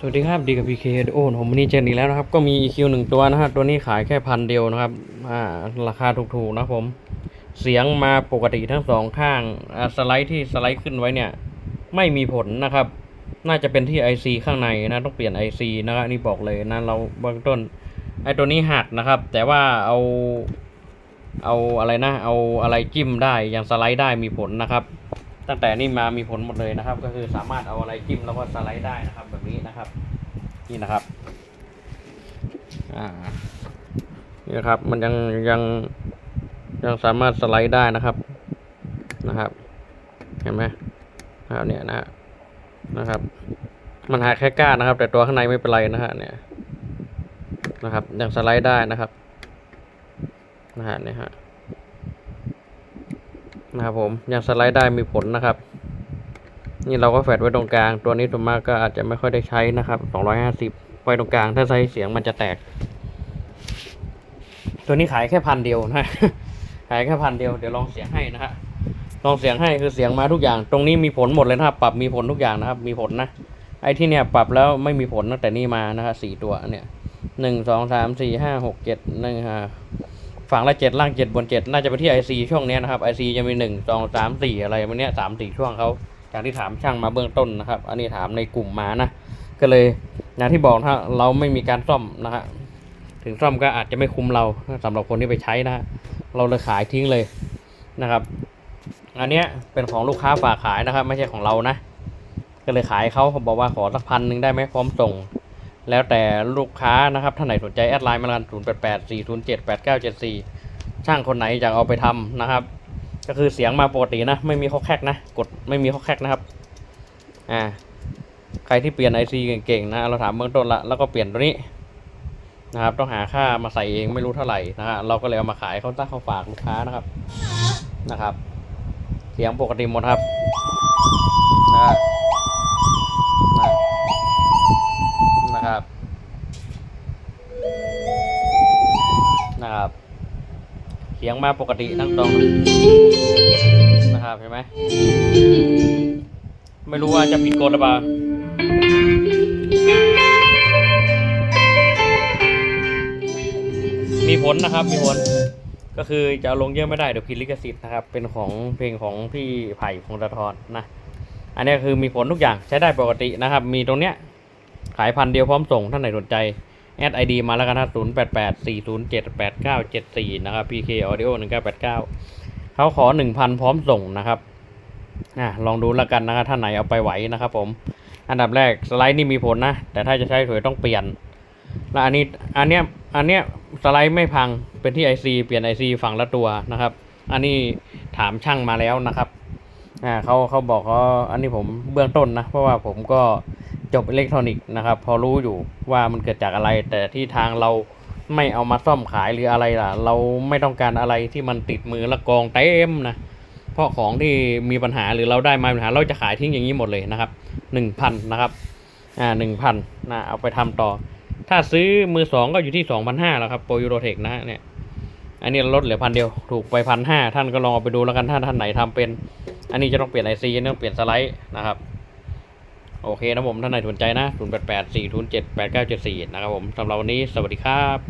สวัสดีครับดีกับ PK โอ้ผมวันนี้เจออีกแล้วนะครับ ก็มี EQ หนึ่งตัวนะฮะตัวนี้ขายแค่พันเดียวนะครับอ่าราคาถูกๆนะผม เสียงมาปกติทั้งสองข้างอ่าสไลด์ที่สไลด์ขึ้นไว้เนี่ย ไม่มีผลนะครับ น่าจะเป็นที่ IC ข้างในนะต้องเปลี่ยน IC นะครับนี่บอกเลยนะเราเบื้องต้นไอตัวนี้หักนะครับ แต่ว่าเอาเอาอะไรนะ เอาอะไรจิ้มได้อย่างสไลด์ได้มีผลนะครับ ตั้งแต่นี่มามีผลหมดเลยนะครับ ก็คือสามารถเอาอะไรจิ้มแล้วก็สไลด์ได้นะครับ แบบนี้นะครับ นี่นะครับอ่านี่นะครับ มันยังยังยังสามารถสไลด์ได้นะครับนะครับ เห็นไหมครับเนี่ยนะฮะนะครับ มันหักแค่ก้านนะครับ แต่ตัวข้างในไม่เป็นไรนะฮะเนี่ยนะครับยังสไลด์ได้นะครับนะฮะเนี่ยฮะ นะครับผมยังสไลด์ได้มีผลนะครับ นี่เราก็แฟดไว้ตรงกลาง ตัวนี้ส่วนมากก็อาจจะไม่ค่อยได้ใช้นะครับ250ไว้ตรงกลางถ้าใช้เสียงมันจะแตก ตัวนี้ขายแค่พันเดียวนะขายแค่พันเดียวเดี๋ยวลองเสียงให้นะฮะลองเสียงให้คือเสียงมาทุกอย่าง ตรงนี้มีผลหมดเลยนะครับ ปรับมีผลทุกอย่างนะครับ มีผลนะไอ้ที่เนี่ยปรับแล้วไม่มีผลตั้งแต่นี่มานะครับสี่ตัวเนี่ยหนึ่งสองสามสี่ห้าหกเจ็ดหนึ่งห้า ฝั่งละเจ็ดล่างเจ็ดบนเจ็ดน่าจะไปที่ไอซีช่วงนี้นะครับไอซีจะมีหนึ่งสองสามสี่อะไรมันเนี้ยสามสี่ช่วงเขาจากที่ถามช่างมาเบื้องต้นนะครับ อันนี้ถามในกลุ่มมานะก็เลยอย่างที่บอกนะฮะเราไม่มีการซ่อมนะฮะถึงซ่อมก็อาจจะไม่คุ้มเราสำหรับคนที่ไปใช้นะฮะเราเลยขายทิ้งเลยนะครับ อันเนี้ยเป็นของลูกค้าฝากขายนะครับ ไม่ใช่ของเรานะ ก็เลยขายเขาเขาบอกว่าขอสักพันหนึ่งได้ไหมพร้อมส่ง แล้วแต่ลูกค้านะครับท่านไหนสนใจแอดไลน์มากัน0 8 8 4 0 7 8 9 7 4 ช่างคนไหนอยากเอาไปทำนะครับ ก็คือเสียงมาปกตินะ ไม่มีข้อแคกนะ กดไม่มีข้อแคกนะครับอ่าใครที่เปลี่ยน IC เก่งๆนะเราถามเบื้องต้นละแล้วก็เปลี่ยนตัวนี้นะครับต้องหาค่ามาใส่เองไม่รู้เท่าไหร่นะฮะเราก็เลยเอามาขายเขาตั้งเขาฝากลูกค้านะครับนะครับ เสียงปกติหมดครับนะ นะครับ นะครับเสียงมาปกตินั่งตรงนะครับเห็นไหมไม่รู้ว่าจะผิดกฎหรือเปล่ามีผลนะครับมีผลก็คือจะลงเยอะไม่ได้เดี๋ยวผิดลิขสิทธิ์นะครับ เป็นของเพลงของพี่ไผ่พงศธรนะ อันนี้คือมีผลทุกอย่างใช้ได้ปกตินะครับ มีตรงเนี้ย ขายพันเดียวพร้อมส่งท่านไหนสนใจ แอดไอดีมาแล้วกันนะ0 8 8 4 0 7 8 9 7 4นย์เจ็ดแปดเก้าเจ็ดสี่นะครับ PK Audio 1989เก้าแปดเก้าเขาขอ1,000พร้อมส่งนะครับอะลองดูแล้วกันนะครับท่านไหนเอาไปไหวนะครับ ผม อันดับแรกสไลด์นี่มีผลนะ แต่ถ้าจะใช้ถวยต้องเปลี่ยน แล้วอันนี้อันเนี้ยอันเนี้ยสไลด์ไม่พังเป็นที่ IC เปลี่ยน IC ฝั่งละตัวนะครับ อันนี้ถามช่างมาแล้วนะครับอ่าเขาเขาบอกเขาอันนี้ผมเบื้องต้นนะ เพราะว่าผมก็ จบอิเล็กทรอนิกส์นะครับ พอรู้อยู่ว่ามันเกิดจากอะไร แต่ที่ทางเราไม่เอามาซ่อมขายหรืออะไรล่ะ เราไม่ต้องการอะไรที่มันติดมือและกองเต็มนะเพราะของที่มีปัญหาหรือเราได้มาปัญหาเราจะขายทิ้งอย่างนี้หมดเลยนะครับหนึ่งพันนะครับอ่าหนึ่งพันนะเอาไปทำต่อ ถ้าซื้อมือสองก็อยู่ที่สองพันห้าแล้วครับโปรยูโรเทคนะเนี่ยอันนี้ลดเหลือพันเดียวถูกไปพันห้าท่านก็ลองเอาไปดูแล้วกันถ้าท่านไหนทำเป็น อันนี้จะต้องเปลี่ยนไอซีต้องเปลี่ยนสไลด์นะครับ โอเคนะผมท่านไหนสนใจนะ 0 8 8 4 0 7 8 9 7 4 นะครับผมสำหรับวันนี้สวัสดีครับ